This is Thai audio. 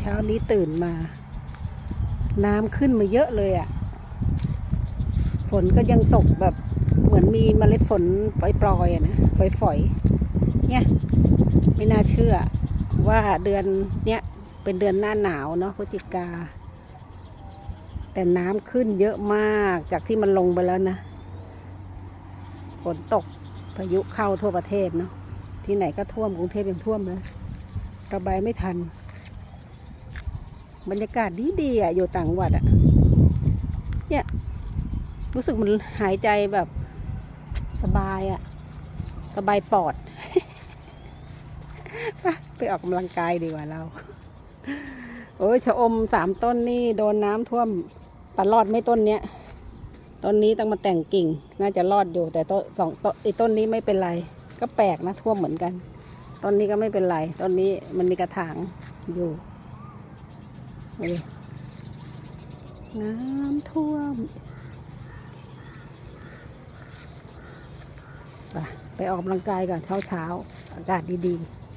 เช้านี้ตื่นมา น้ำขึ้นมาเยอะเลยอะ่ะ ฝนก็ยังตกแบบเหมือนมีเมล็ดฝนปล่อยๆอะนะฝอยๆ เนี่ย ไม่น่าเชื่อ ว่าเดือนเนี้ยเป็นเดือนหน้าหนาวเนาะพฤศจิกา แต่น้ำขึ้นเยอะมากจากที่มันลงไปแล้วนะ ฝนตกพายุเข้าทั่วประเทศเนาะที่ไหนก็ท่วมกรุงเทพยังท่วมเลยระบายไม่ทัน บรรยากาศดีดีๆอะอยู่ต่างวัดอะ เนี่ย รู้สึกมันหายใจแบบสบายอะ สบายปอด ไปออกกำลังกายดีกว่าเรา โอ้ยชะอมสามต้นนี่โดนน้ำท่วมตลอดไม่ต้นเนี้ยต้นนี้ต้องมาแต่งกิ่ง น่าจะรอดอยู่ แต่ต้นสองต้นไอีกต้นนี้ไม่เป็นไร ก็แปลกนะท่วมเหมือนกัน ต้นนี้ก็ไม่เป็นไร ต้นนี้มันมีกระถางอยู่ น้ำท่วมไปออกกำลังกายก่อนเช้าเช้าๆอากาศดีๆ